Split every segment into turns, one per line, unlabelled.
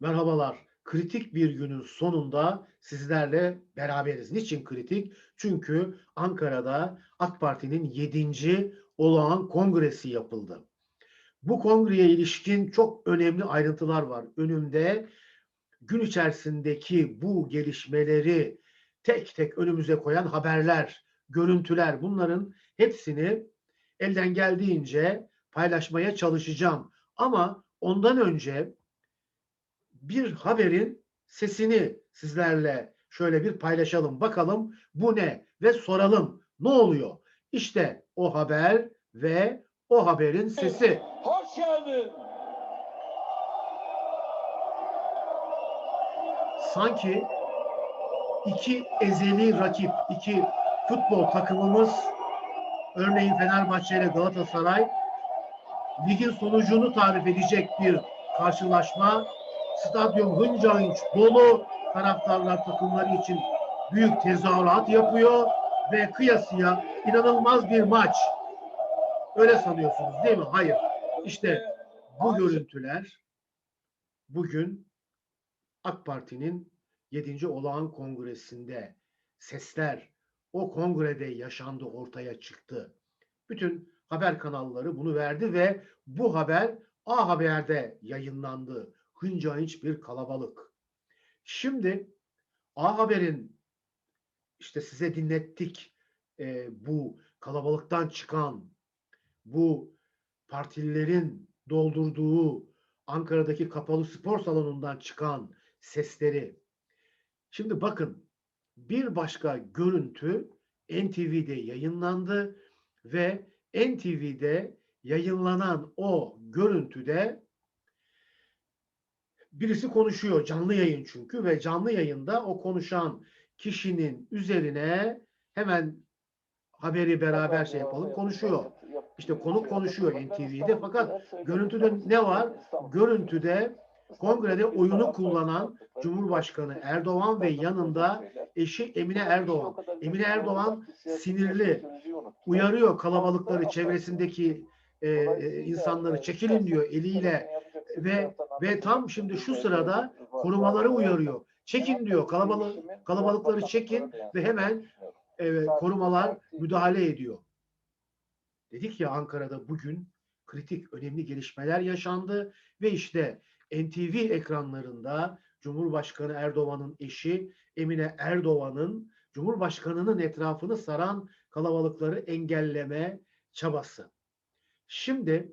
Merhabalar. Kritik bir günün sonunda sizlerle beraberiz. Niçin kritik? Çünkü Ankara'da AK Parti'nin 7. olağan kongresi yapıldı. Bu kongreye ilişkin çok önemli ayrıntılar var. Önümde gün içerisindeki bu gelişmeleri tek tek önümüze koyan haberler, görüntüler bunların hepsini elden geldiğince paylaşmaya çalışacağım. Ama ondan önce bir haberin sesini sizlerle şöyle bir paylaşalım. Bakalım bu ne ve soralım ne oluyor? İşte o haber ve o haberin sesi.
Hoş geldin.
Sanki iki ezeli rakip, iki futbol takımımız örneğin Fenerbahçe ile Galatasaray ligin sonucunu tarif edecek bir karşılaşma. Stadyum hınca hınç dolu. Taraftarlar takımları için büyük tezahürat yapıyor ve kıyasıya inanılmaz bir maç. Öyle sanıyorsunuz değil mi? Hayır. İşte bu görüntüler bugün AK Parti'nin 7. olağan kongresinde sesler o kongrede yaşandı ortaya çıktı. Bütün haber kanalları bunu verdi ve bu haber A Haber'de yayınlandı. Hınca hınç bir kalabalık. Şimdi A Haber'in işte size dinlettik e, bu kalabalıktan çıkan bu partililerin doldurduğu Ankara'daki kapalı spor salonundan çıkan sesleri. Şimdi bakın bir başka görüntü NTV'de yayınlandı ve NTV'de yayınlanan o görüntüde birisi konuşuyor canlı yayın çünkü ve canlı yayında o konuşan kişinin üzerine hemen haberi beraber şey yapalım konuşuyor. İşte konuk konuşuyor NTV'de fakat görüntüde ne var? Görüntüde kongrede oyunu kullanan Cumhurbaşkanı Erdoğan ve yanında eşi Emine Erdoğan. Emine Erdoğan sinirli, uyarıyor kalabalıkları, çevresindeki e, e, insanları çekilin diyor eliyle ve ve tam şimdi şu sırada korumaları uyarıyor. Çekin diyor. kalabalık kalabalıkları çekin ve hemen e, korumalar müdahale ediyor. Dedik ya Ankara'da bugün kritik önemli gelişmeler yaşandı ve işte NTV ekranlarında Cumhurbaşkanı Erdoğan'ın eşi Emine Erdoğan'ın Cumhurbaşkanı'nın etrafını saran kalabalıkları engelleme çabası. Şimdi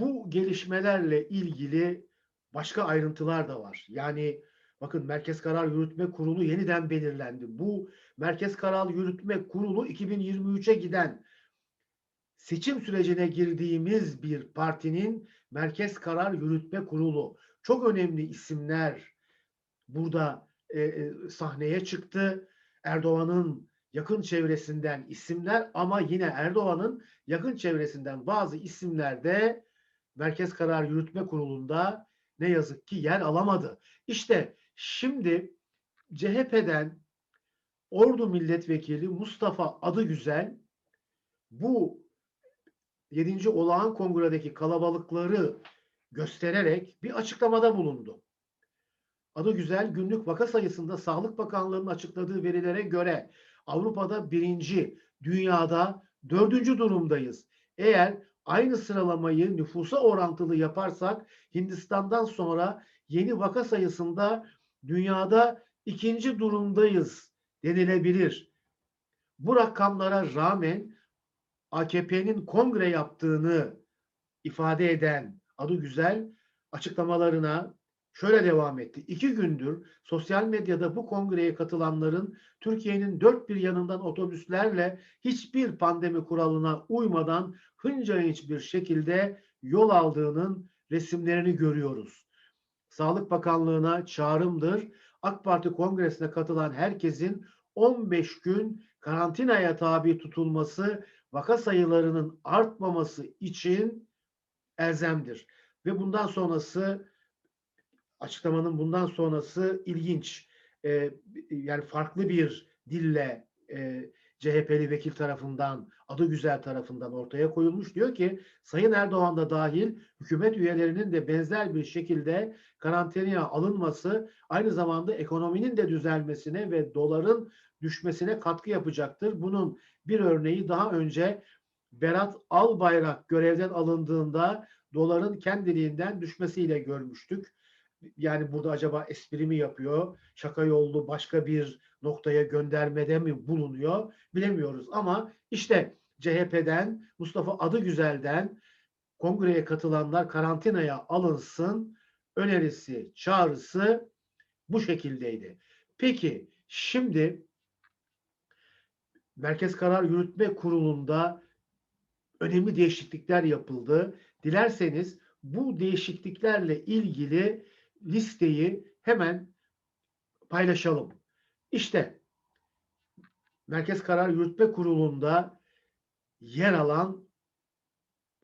bu gelişmelerle ilgili başka ayrıntılar da var. Yani bakın Merkez Karar Yürütme Kurulu yeniden belirlendi. Bu Merkez Karar Yürütme Kurulu 2023'e giden seçim sürecine girdiğimiz bir partinin Merkez Karar Yürütme Kurulu. Çok önemli isimler burada e, e, sahneye çıktı. Erdoğan'ın yakın çevresinden isimler ama yine Erdoğan'ın yakın çevresinden bazı isimler de Merkez Karar Yürütme Kurulu'nda ne yazık ki yer alamadı. İşte şimdi CHP'den Ordu Milletvekili Mustafa Adıgüzel bu 7. olağan kongredeki kalabalıkları göstererek bir açıklamada bulundu. Adı güzel günlük vaka sayısında Sağlık Bakanlığı'nın açıkladığı verilere göre Avrupa'da birinci, dünyada dördüncü durumdayız. Eğer aynı sıralamayı nüfusa orantılı yaparsak Hindistan'dan sonra yeni vaka sayısında dünyada ikinci durumdayız denilebilir. Bu rakamlara rağmen AKP'nin kongre yaptığını ifade eden adı güzel açıklamalarına şöyle devam etti. İki gündür sosyal medyada bu kongreye katılanların Türkiye'nin dört bir yanından otobüslerle hiçbir pandemi kuralına uymadan hınca bir şekilde yol aldığının resimlerini görüyoruz. Sağlık Bakanlığı'na çağrımdır. AK Parti kongresine katılan herkesin 15 gün karantinaya tabi tutulması vaka sayılarının artmaması için elzemdir. Ve bundan sonrası açıklamanın bundan sonrası ilginç. Ee, yani farklı bir dille e, CHP'li vekil tarafından, adı güzel tarafından ortaya koyulmuş. Diyor ki Sayın Erdoğan da dahil hükümet üyelerinin de benzer bir şekilde karantinaya alınması aynı zamanda ekonominin de düzelmesine ve doların düşmesine katkı yapacaktır. Bunun bir örneği daha önce Berat Albayrak görevden alındığında doların kendiliğinden düşmesiyle görmüştük. Yani burada acaba espri mi yapıyor? Şaka yollu başka bir noktaya göndermede mi bulunuyor? Bilemiyoruz ama işte CHP'den Mustafa Adıgüzel'den kongreye katılanlar karantinaya alınsın önerisi, çağrısı bu şekildeydi. Peki şimdi Merkez Karar Yürütme Kurulu'nda önemli değişiklikler yapıldı. Dilerseniz bu değişikliklerle ilgili listeyi hemen paylaşalım. İşte Merkez Karar Yürütme Kurulu'nda yer alan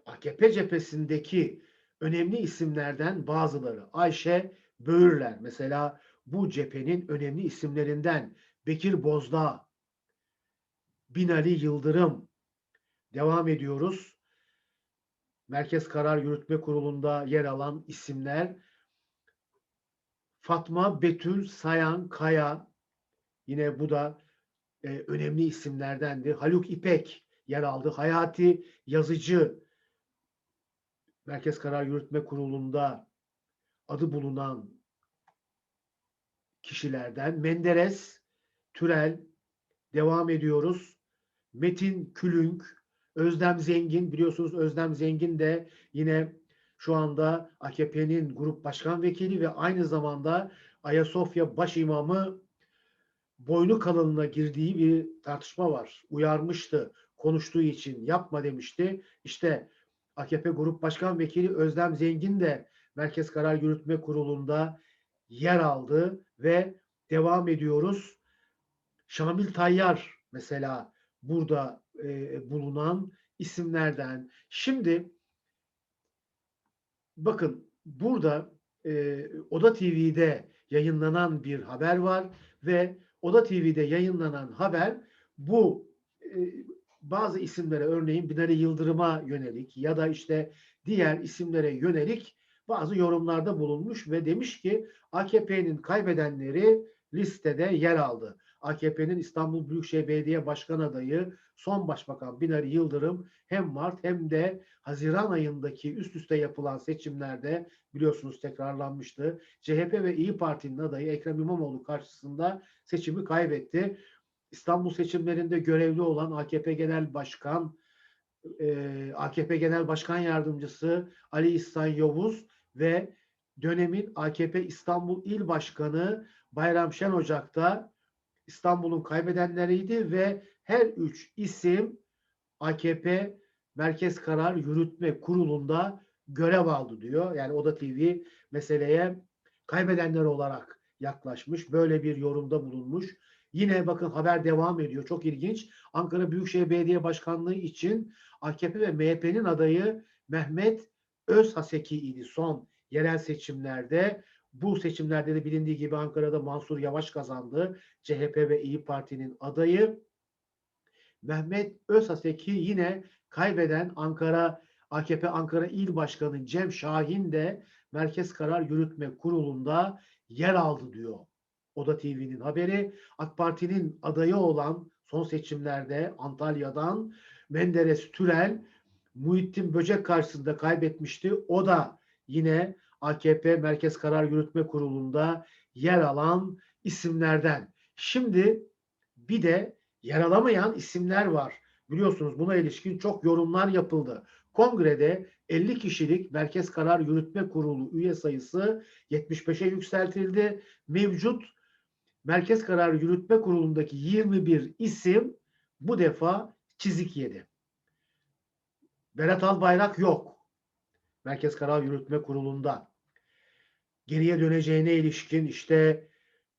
AKP cephesindeki önemli isimlerden bazıları. Ayşe Böğürler mesela bu cephenin önemli isimlerinden. Bekir Bozdağ, Binali Yıldırım. Devam ediyoruz. Merkez Karar Yürütme Kurulu'nda yer alan isimler Fatma Betül Sayan Kaya yine bu da e, önemli isimlerdendi. Haluk İpek yer aldı. Hayati Yazıcı Merkez Karar Yürütme Kurulu'nda adı bulunan kişilerden. Menderes, Türel, devam ediyoruz. Metin Külünk, Özlem Zengin, biliyorsunuz Özlem Zengin de yine şu anda AKP'nin grup başkan vekili ve aynı zamanda Ayasofya baş imamı boynu kalınlığına girdiği bir tartışma var. Uyarmıştı konuştuğu için yapma demişti. İşte AKP Grup Başkan Vekili Özlem Zengin de Merkez Karar Yürütme Kurulu'nda yer aldı ve devam ediyoruz. Şamil Tayyar mesela burada e, bulunan isimlerden. Şimdi bakın burada e, Oda TV'de yayınlanan bir haber var ve Oda TV'de yayınlanan haber bu e, bazı isimlere örneğin Binali Yıldırım'a yönelik ya da işte diğer isimlere yönelik bazı yorumlarda bulunmuş ve demiş ki AKP'nin kaybedenleri listede yer aldı. AKP'nin İstanbul Büyükşehir Belediye Başkan adayı son başbakan Binali Yıldırım hem Mart hem de Haziran ayındaki üst üste yapılan seçimlerde biliyorsunuz tekrarlanmıştı. CHP ve İyi Parti'nin adayı Ekrem İmamoğlu karşısında seçimi kaybetti. İstanbul seçimlerinde görevli olan AKP Genel Başkan e, AKP Genel Başkan Yardımcısı Ali İhsan Yavuz ve dönemin AKP İstanbul İl Başkanı Bayram Şen Ocak'ta İstanbul'un kaybedenleriydi ve her üç isim AKP Merkez Karar Yürütme Kurulu'nda görev aldı diyor. Yani Oda TV meseleye kaybedenler olarak yaklaşmış. Böyle bir yorumda bulunmuş. Yine bakın haber devam ediyor. Çok ilginç. Ankara Büyükşehir Belediye Başkanlığı için AKP ve MHP'nin adayı Mehmet Özhaseki idi son yerel seçimlerde. Bu seçimlerde de bilindiği gibi Ankara'da Mansur Yavaş kazandı. CHP ve İyi Parti'nin adayı. Mehmet Özhaseki yine kaybeden Ankara AKP Ankara İl Başkanı Cem Şahin de Merkez Karar Yürütme Kurulu'nda yer aldı diyor. Oda TV'nin haberi. AK Parti'nin adayı olan son seçimlerde Antalya'dan Menderes Türel Muhittin Böcek karşısında kaybetmişti. O da yine AKP Merkez Karar Yürütme Kurulu'nda yer alan isimlerden. Şimdi bir de yer alamayan isimler var. Biliyorsunuz buna ilişkin çok yorumlar yapıldı. Kongrede 50 kişilik Merkez Karar Yürütme Kurulu üye sayısı 75'e yükseltildi. Mevcut Merkez Karar Yürütme Kurulu'ndaki 21 isim bu defa çizik yedi. Berat Albayrak yok. Merkez Karar Yürütme Kurulu'nda. Geriye döneceğine ilişkin işte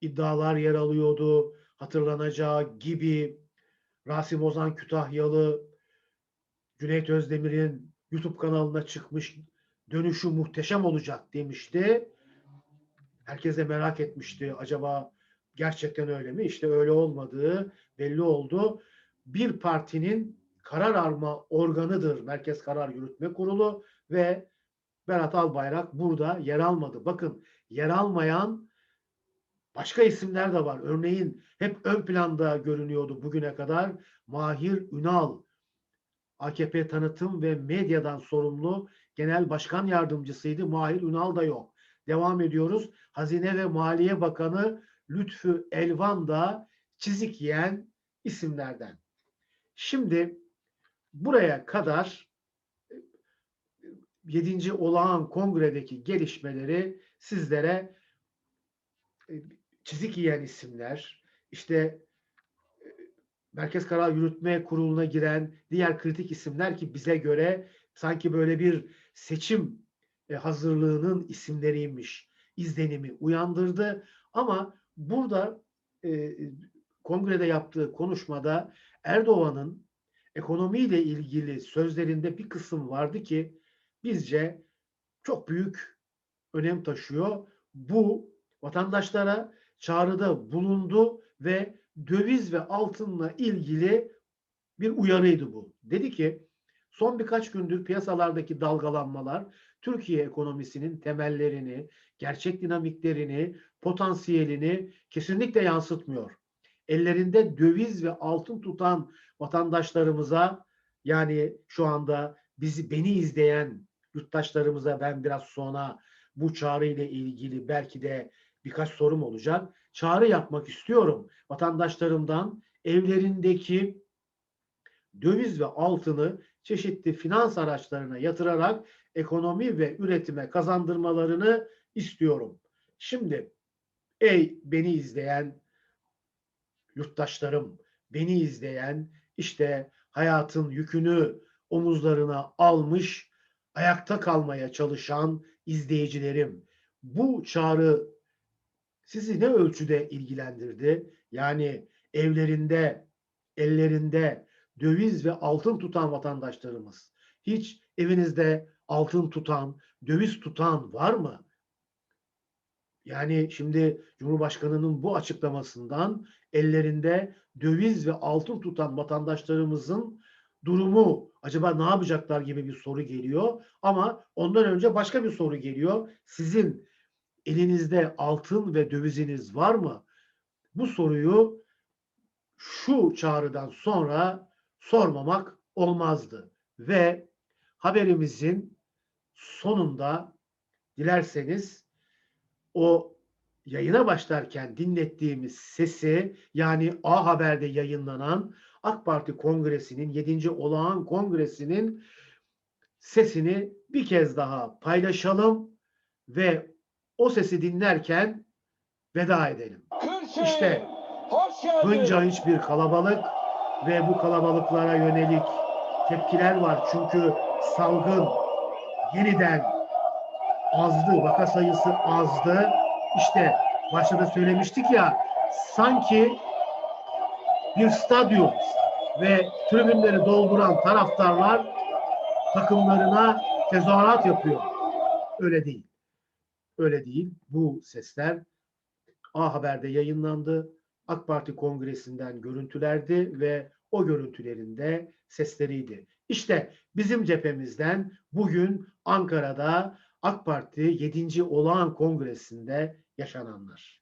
iddialar yer alıyordu. Hatırlanacağı gibi Rasim Ozan Kütahyalı, Cüneyt Özdemir'in YouTube kanalına çıkmış dönüşü muhteşem olacak demişti. Herkes de merak etmişti. Acaba gerçekten öyle mi? İşte öyle olmadığı belli oldu. bir partinin karar alma organıdır Merkez Karar Yürütme Kurulu ve Berat Albayrak burada yer almadı. Bakın yer almayan başka isimler de var. Örneğin hep ön planda görünüyordu bugüne kadar Mahir Ünal. AKP tanıtım ve medyadan sorumlu genel başkan yardımcısıydı. Mahir Ünal da yok. Devam ediyoruz. Hazine ve Maliye Bakanı Lütfü Elvan da çizik yiyen isimlerden. Şimdi buraya kadar 7. olağan kongredeki gelişmeleri sizlere e, çizik yiyen isimler, işte e, Merkez Karar Yürütme Kurulu'na giren diğer kritik isimler ki bize göre sanki böyle bir seçim e, hazırlığının isimleriymiş izlenimi uyandırdı. Ama burada e, kongrede yaptığı konuşmada Erdoğan'ın ekonomiyle ilgili sözlerinde bir kısım vardı ki bizce çok büyük önem taşıyor. Bu vatandaşlara çağrıda bulundu ve döviz ve altınla ilgili bir uyarıydı bu. Dedi ki son birkaç gündür piyasalardaki dalgalanmalar Türkiye ekonomisinin temellerini, gerçek dinamiklerini, potansiyelini kesinlikle yansıtmıyor. Ellerinde döviz ve altın tutan vatandaşlarımıza yani şu anda bizi beni izleyen yurttaşlarımıza ben biraz sonra bu çağrı ile ilgili belki de birkaç sorum olacak. Çağrı yapmak istiyorum vatandaşlarımdan evlerindeki döviz ve altını çeşitli finans araçlarına yatırarak ekonomi ve üretime kazandırmalarını istiyorum. Şimdi ey beni izleyen yurttaşlarım, beni izleyen işte hayatın yükünü omuzlarına almış, ayakta kalmaya çalışan izleyicilerim. Bu çağrı sizi ne ölçüde ilgilendirdi? Yani evlerinde, ellerinde döviz ve altın tutan vatandaşlarımız. Hiç evinizde altın tutan, döviz tutan var mı? Yani şimdi Cumhurbaşkanı'nın bu açıklamasından ellerinde döviz ve altın tutan vatandaşlarımızın durumu acaba ne yapacaklar gibi bir soru geliyor. Ama ondan önce başka bir soru geliyor. Sizin elinizde altın ve döviziniz var mı? Bu soruyu şu çağrıdan sonra sormamak olmazdı. Ve haberimizin sonunda dilerseniz o yayına başlarken dinlettiğimiz sesi yani A Haber'de yayınlanan AK Parti Kongresi'nin 7. olağan kongresinin sesini bir kez daha paylaşalım ve o sesi dinlerken veda edelim. İşte hınca hınç bir kalabalık ve bu kalabalıklara yönelik tepkiler var. Çünkü salgın yeniden azdı, vaka sayısı azdı. İşte başta da söylemiştik ya sanki bir stadyum ve tribünleri dolduran taraftarlar takımlarına tezahürat yapıyor. Öyle değil. Öyle değil. Bu sesler A Haber'de yayınlandı. AK Parti kongresinden görüntülerdi ve o görüntülerinde sesleriydi. İşte bizim cephemizden bugün Ankara'da AK Parti 7. Olağan Kongresi'nde yaşananlar.